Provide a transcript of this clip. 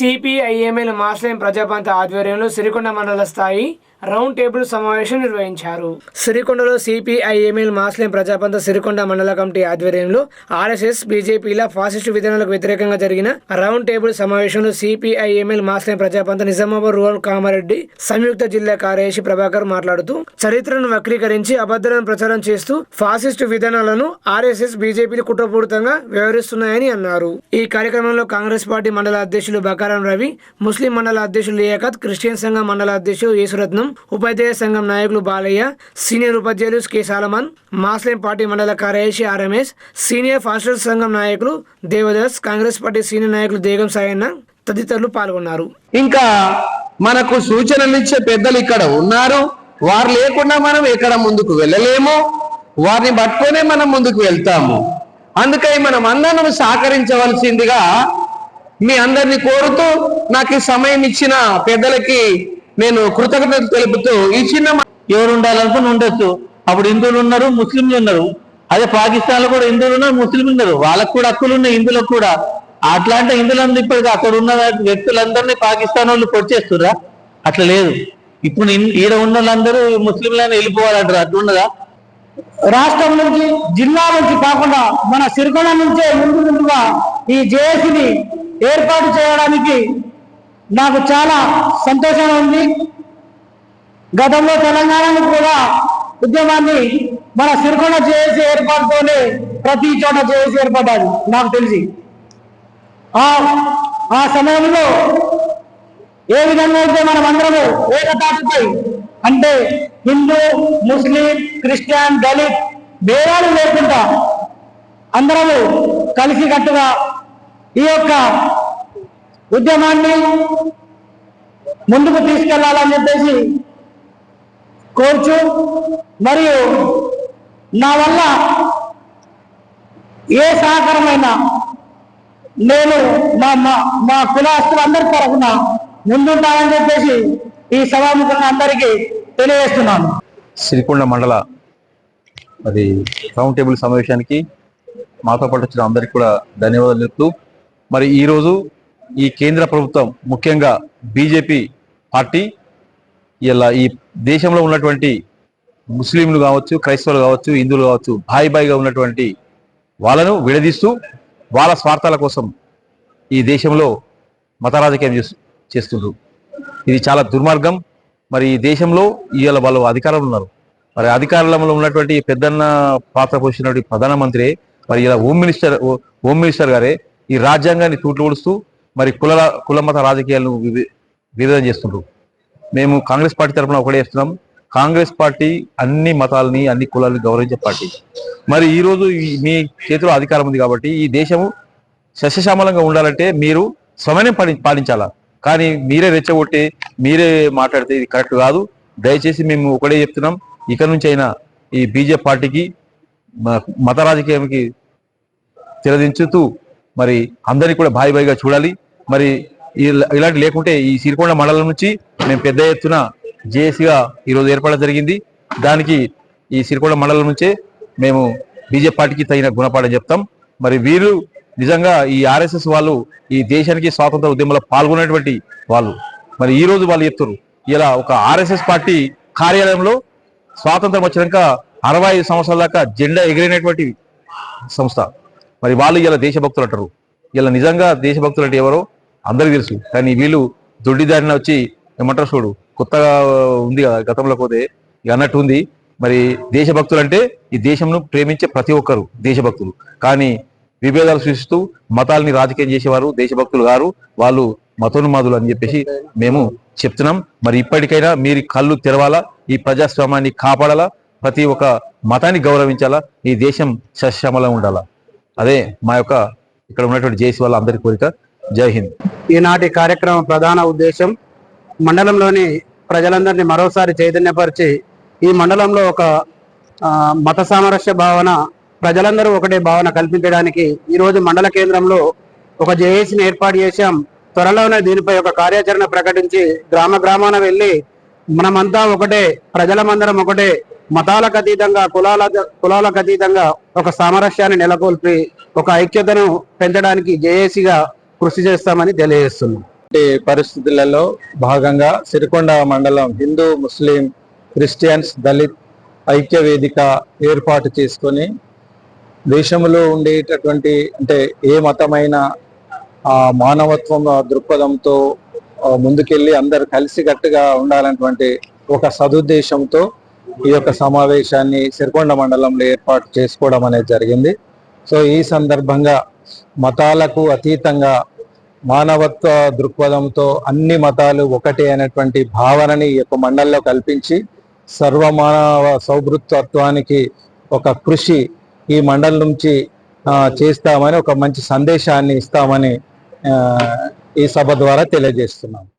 CPIML మాస్లేం ప్రజాపంత ఆధ్వర్యంలో సిరికొండ మండల స్థాయి రౌండ్ టేబుల్ సమావేశం నిర్వహించారు. సిరికొండలో CPIML mass line Prajapantha Sirikonda మండల కమిటీ ఆధ్వర్యంలో ఆర్ఎస్ఎస్ బీజేపీల ఫాసిస్టు విధానాలకు వ్యతిరేకంగా జరిగిన రౌండ్ టేబుల్ సమావేశంలో CPI ML mass line Prajapantha Nizamabad rural Kamareddy సంయుక్త జిల్లా కార్యదర్శి ప్రభాకర్ మాట్లాడుతూ చరిత్రను వక్రీకరించి అబద్ధాలను ప్రచారం చేస్తూ ఫాసిస్టు విధానాలను ఆర్ఎస్ఎస్ బీజేపీలు కుట్రపూరితంగా వ్యవహరిస్తున్నాయని అన్నారు. ఈ కార్యక్రమంలో కాంగ్రెస్ పార్టీ మండల అధ్యక్షులు బకారం రవి ముస్లిం మండల అధ్యక్షులు లియాఖత్ క్రిస్టియన్ సంఘ మండల అధ్యక్షులు యేసురత్నం ఉపాధ్యాయ సంఘం నాయకులు బాలయ్య సీనియర్ ఉపాధ్యాయులు K. Solomon mass line party మండల కార్యదర్శి ఆర్ఎంఎస్ సీనియర్ ఫాస్టర్ సంఘం నాయకులు దేవదాస్ కాంగ్రెస్ పార్టీ సీనియర్ నాయకులు దేగం సాయన్న తదితరులు పాల్గొన్నారు. ఇంకా మనకు సూచనలు ఇచ్చే పెద్దలు ఇక్కడ ఉన్నారు. వారు లేకుండా మనం ఎక్కడ ముందుకు వెళ్ళలేము. వారిని పట్టుకొనే మనం ముందుకు వెళ్తాము. అందుకై మనం అందరం సహకరించవలసిందిగా మీ అందరిని కోరుతూ నాకు సమయం ఇచ్చిన పెద్దలకి నేను కృతజ్ఞత తెలుపుతూ ఈ చిన్న ఎవరు ఉండాలనుకుని ఉండొచ్చు. అప్పుడు హిందువులు ఉన్నారు ముస్లింలు ఉన్నారు. అదే పాకిస్తాన్లో కూడా హిందువులు ఉన్నారు ముస్లింలు ఉన్నారు. వాళ్ళకు కూడా హక్కులు ఉన్నాయి హిందువులకు కూడా. అట్లాంటి హిందువులందరూ ఇప్పటికి అక్కడ ఉన్న వ్యక్తులందరినీ పాకిస్తాన్ వాళ్ళు పొడిచేస్తుర్రా? అట్లా లేదు. ఇప్పుడు ఈడ ఉన్న వాళ్ళందరూ ముస్లింలైనా వెళ్ళిపోవాలంటారు? అట్లున్నదా రాష్ట్రం నుంచి జిల్లా నుంచి కాకుండా మన సిరికొండ నుంచే ముందు ముందుగా ఈ జేఏసీని ఏర్పాటు చేయడానికి నాకు చాలా సంతోషంగా ఉంది. గతంలో తెలంగాణలో కూడా ఉద్యమాన్ని మన సిరికొండ జేఏసీ ఏర్పాటుతోనే ప్రతి చోట జేఏసీ ఏర్పడ్డాది నాకు తెలిసి. ఆ ఆ సమయంలో ఏ విధంగా అయితే మనం అందరము ఏకతాటిపై అంటే హిందూ ముస్లిం క్రిస్టియన్ దళిత్ భేదాలు లేకుండా అందరము కలిసికట్టుగా ఈ యొక్క ఉద్యమాన్ని ముందుకు తీసుకెళ్ళాలని చెప్పేసి కోరుచు మరియు నా వల్ల ఏ సహకారమైన నేను మా మా మా కులాస్తులందరి తరఫున ముందుంటానని చెప్పేసి ఈ సభాముఖంగా అందరికీ తెలియజేస్తున్నాను. సిరికొండ మండల అది రౌండ్ టేబుల్ సమావేశానికి మాతో పాటు వచ్చిన అందరికీ కూడా ధన్యవాదాలు చెప్తూ మరి ఈరోజు ఈ కేంద్ర ప్రభుత్వం ముఖ్యంగా బీజేపీ పార్టీ ఇలా ఈ దేశంలో ఉన్నటువంటి ముస్లింలు కావచ్చు క్రైస్తవులు కావచ్చు హిందువులు కావచ్చు భాయి భాయిగా ఉన్నటువంటి వాళ్ళను విడదీస్తూ వాళ్ళ స్వార్థాల కోసం ఈ దేశంలో మత రాజకీయం చేస్తు చేస్తుండ్రు. ఇది చాలా దుర్మార్గం. మరి ఈ దేశంలో ఇవాళ వాళ్ళు అధికారంలో ఉన్నారు. మరి అధికారంలో ఉన్నటువంటి పెద్దన్న పాత్ర పోషించినటువంటి ప్రధానమంత్రి మరి ఇలా హోమ్ మినిస్టర్ హోమ్ మినిస్టర్ గారే ఈ రాజ్యాంగాన్ని తూట్లు మరి కుల కుల మత రాజకీయాలను విభేదం విరోధం చేస్తుండ్రు. మేము కాంగ్రెస్ పార్టీ తరఫున ఒకటే చేస్తున్నాం. కాంగ్రెస్ పార్టీ అన్ని మతాలని అన్ని కులాలని గౌరవించే పార్టీ. మరి ఈరోజు మీ చేతిలో అధికారం ఉంది కాబట్టి ఈ దేశము సస్యశ్యామలంగా ఉండాలంటే మీరు సమయం పాటి పాటించాలా? కానీ మీరే రెచ్చగొట్టి మీరే మాట్లాడితే ఇది కరెక్ట్ కాదు. దయచేసి మేము ఒకటే చెప్తున్నాం. ఇక నుంచి అయినా ఈ బీజేపీ పార్టీకి మ- మత రాజకీయానికి తెరదించుతూ మరి అందరినీ కూడా భాయి భాయిగా చూడాలి. మరి ఇలా- ఇలాంటి లేకుంటే ఈ సిరికొండ మండలం నుంచి మేము పెద్ద ఎత్తున జేఏసీగా ఈరోజు ఏర్పడడం జరిగింది. దానికి ఈ సిరికొండ మండలం నుంచే మేము బీజేపీ పార్టీకి తగిన గుణపాఠం చెప్తాం. మరి వీరు నిజంగా ఈ ఆర్ఎస్ఎస్ వాళ్ళు ఈ దేశానికి స్వాతంత్ర ఉద్యమంలో పాల్గొనేటువంటి వాళ్ళు. మరి ఈ రోజు వాళ్ళు చెప్తారు ఇలా ఒక ఆర్ఎస్ఎస్ పార్టీ కార్యాలయంలో స్వాతంత్రం వచ్చినాక అరవై ఐదు సంవత్సరాల దాకా జెండా ఎగిరినటువంటి సంస్థ. మరి వాళ్ళు ఇలా దేశభక్తులు అంటారు ఇలా నిజంగా దేశభక్తులు అంటే ఎవరో? అందరికీ తెలుసు. కానీ వీళ్ళు దొడ్డిదారిన వచ్చి ఏమంటారు చూడు కొత్తగా ఉంది కదా గతంలో పోతే ఇక అన్నట్టు ఉంది. మరి దేశభక్తులు అంటే ఈ దేశంను ప్రేమించే ప్రతి ఒక్కరు దేశభక్తులు. కానీ విభేదాలు సృష్టిస్తూ మతాల్ని రాజకీయం చేసేవారు దేశభక్తులు గారు. వాళ్ళు మతోన్మాదులు అని చెప్పేసి మేము చెప్తున్నాం. మరి ఇప్పటికైనా మీరు కళ్ళు తెరవాలా ఈ ప్రజాస్వామ్యాన్ని కాపాడాలా ప్రతి ఒక్క మతాన్ని గౌరవించాలా ఈ దేశం సశ్యామలంగా ఉండాలా? అదే మా యొక్క ఇక్కడ ఉన్నటువంటి జేసీ వాళ్ళ అందరి కోరిక. జై హింద్. ఈనాటి కార్యక్రమం ప్రధాన ఉద్దేశం మండలంలోని ప్రజలందరినీ మరోసారి చైతన్యపరిచి ఈ మండలంలో ఒక మత సామరస్య భావన ప్రజలందరూ ఒకటే భావన కల్పించడానికి ఈ రోజు మండల కేంద్రంలో ఒక జేఏసీని ఏర్పాటు చేశాం. త్వరలోనే దీనిపై ఒక కార్యాచరణ ప్రకటించి గ్రామ గ్రామాన వెళ్ళి మనమంతా ఒకటే ప్రజలమందరం ఒకటే మతాలకు అతీతంగా కులాల కులాలకు అతీతంగా ఒక సామరస్యాన్ని నెలకొల్పి ఒక ఐక్యతను పెంచడానికి జేఏసీగా కృషి చేస్తామని తెలియజేస్తున్నాం. పరిస్థితులలో భాగంగా సిరికొండ మండలం హిందూ ముస్లిం క్రిస్టియన్స్ దళిత్ ఐక్య వేదిక ఏర్పాటు చేసుకొని దేశంలో ఉండేటటువంటి అంటే ఏ మతమైన ఆ మానవత్వం దృక్పథంతో ముందుకెళ్ళి అందరు కలిసికట్టుగా ఉండాలన్నటువంటి ఒక సదుద్దేశంతో ఈ యొక్క సమావేశాన్ని సిరికొండ మండలంలో ఏర్పాటు చేసుకోవడం అనేది జరిగింది. సో ఈ సందర్భంగా మతాలకు అతీతంగా మానవత్వ దృక్పథంతో అన్ని మతాలు ఒకటే అనేటువంటి భావనని ఈ యొక్క మండలంలో కల్పించి సర్వమానవ సౌభృత్వత్వానికి ఒక కృషి ఈ మండలం నుంచి చేస్తామని ఒక మంచి సందేశాన్ని ఇస్తామని ఈ సభ ద్వారా తెలియజేస్తున్నాం.